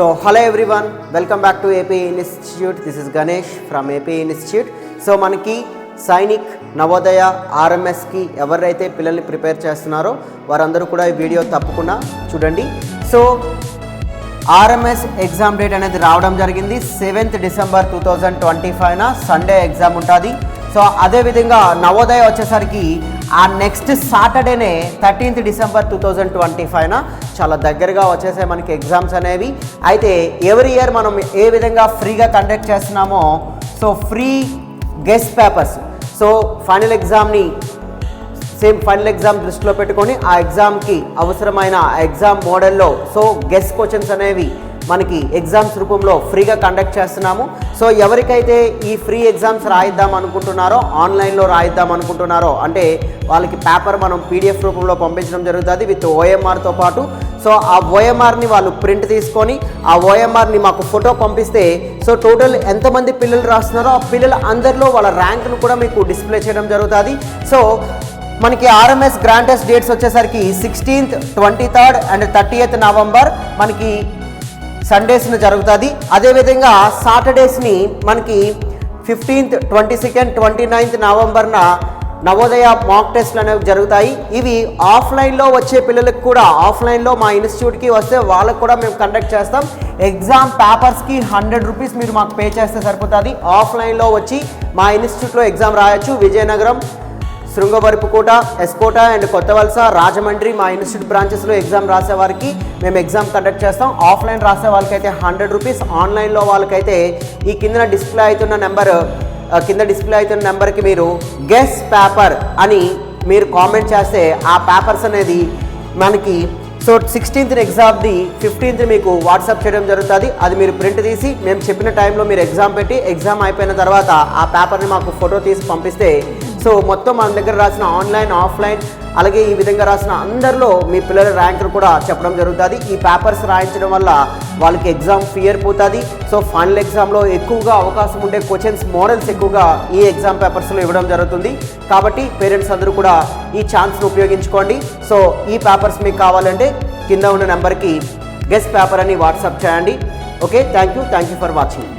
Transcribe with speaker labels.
Speaker 1: So hello everyone welcome back to AP institute this is Ganesh from AP institute so మనకి సైనిక్ నవోదయ ఆర్ఎంఎస్కి ఎవరైతే పిల్లల్ని prepare చేస్తున్నారో వారందరూ కూడా ఈ వీడియో తప్పకుండా చూడండి. సో ఆర్ఎంఎస్ ఎగ్జామ్ డేట్ అనేది రావడం జరిగింది. Seventh December two thousand twenty ఫైవ్న Sunday exam ఉంటుంది. సో అదేవిధంగా నవోదయ వచ్చేసరికి ఆ next సాటర్డేనే thirteenth December two thousand twenty ఫైవ్న చాలా దగ్గరగా వచ్చేసాయి మనకి ఎగ్జామ్స్ అనేవి. అయితే ఎవరి ఇయర్ మనం ఏ విధంగా ఫ్రీగా కండక్ట్ చేస్తున్నామో so free guess papers so final ఎగ్జామ్ని same final exam దృష్టిలో పెట్టుకొని ఆ ఎగ్జామ్కి అవసరమైన ఎగ్జామ్ మోడల్లో సో గెస్ట్ క్వశ్చన్స్ అనేవి మనకి ఎగ్జామ్స్ రూపంలో ఫ్రీగా కండక్ట్ చేస్తున్నాము. సో ఎవరికైతే ఈ ఫ్రీ ఎగ్జామ్స్ రాయిద్దాం అనుకుంటున్నారో ఆన్లైన్లో రాయిద్దాం అనుకుంటున్నారో అంటే వాళ్ళకి పేపర్ మనం పీడిఎఫ్ రూపంలో పంపించడం జరుగుతుంది విత్ ఓఎంఆర్తో పాటు. సో ఆ ఓఎంఆర్ని వాళ్ళు ప్రింట్ తీసుకొని ఆ ఓఎంఆర్ని మాకు ఫోటో పంపిస్తే సో టోటల్ ఎంతమంది పిల్లలు రాస్తున్నారో ఆ పిల్లల అందరిలో వాళ్ళ ర్యాంక్ను కూడా మీకు డిస్ప్లే చేయడం జరుగుతుంది. సో మనకి ఆర్ఎంఎస్ గ్రాంటెస్ట్ డేట్స్ వచ్చేసరికి sixteenth twenty third and thirty November మనకి సండేస్ని జరుగుతుంది. అదేవిధంగా సాటర్డేస్ని మనకి fifteenth twenty second twenty ninth నవంబర్న Navodaya mock టెస్ట్లు అనేవి జరుగుతాయి. ఇవి ఆఫ్లైన్లో వచ్చే పిల్లలకు కూడా ఆఫ్లైన్లో మా ఇన్స్టిట్యూట్కి వస్తే వాళ్ళకు కూడా మేము కండక్ట్ చేస్తాం. ఎగ్జామ్ పేపర్స్కి హండ్రెడ్ రూపీస్ మీరు మాకు పే చేస్తే సరిపోతుంది. ఆఫ్లైన్లో వచ్చి మా ఇన్స్టిట్యూట్లో ఎగ్జామ్ రాయొచ్చు. విజయనగరం శృంగవరపుకోట ఎస్కోట అండ్ కొత్త వలస రాజమండ్రి మా ఇన్స్టిట్యూట్ బ్రాంచెస్లో ఎగ్జామ్ రాసే వారికి మేము ఎగ్జామ్ కండక్ట్ చేస్తాం. ఆఫ్లైన్ రాసే వాళ్ళకైతే హండ్రెడ్ రూపీస్ ఆన్లైన్లో వాళ్ళకైతే ఈ కింద డిస్ప్లే అవుతున్న నెంబర్ కింద డిస్ప్లే అవుతున్న నెంబర్కి మీరు గెస్ పేపర్ అని మీరు కామెంట్ చేస్తే ఆ పేపర్స్ అనేది మనకి సో సిక్స్టీన్త్ ఎగ్జామ్ది ఫిఫ్టీన్త్ మీకు వాట్సాప్ చేయడం జరుగుతుంది. అది మీరు ప్రింట్ తీసి మేము చెప్పిన టైంలో మీరు ఎగ్జామ్ పెట్టి ఎగ్జామ్ అయిపోయిన తర్వాత ఆ పేపర్ని మాకు ఫోటో తీసి పంపిస్తే సో మొత్తం మన దగ్గర రాసిన ఆన్లైన్ ఆఫ్లైన్ అలాగే ఈ విధంగా రాసిన అందరిలో మీ పిల్లల ర్యాంకులు కూడా చెప్పడం జరుగుతుంది. ఈ పేపర్స్ రాయించడం వల్ల వాళ్ళకి ఎగ్జామ్ ఫియర్ పోతుంది. సో ఫైనల్ ఎగ్జామ్లో ఎక్కువగా అవకాశం ఉండే క్వశ్చన్స్ మోడల్స్ ఎక్కువగా ఈ ఎగ్జామ్ పేపర్స్లో ఇవ్వడం జరుగుతుంది. కాబట్టి పేరెంట్స్ అందరూ కూడా ఈ ఛాన్స్ను ఉపయోగించుకోండి. సో ఈ పేపర్స్ మీకు కావాలంటే కింద ఉన్న నెంబర్కి గెస్ట్ పేపర్ అని వాట్సాప్ చేయండి. Okay? Thank you thank you for watching.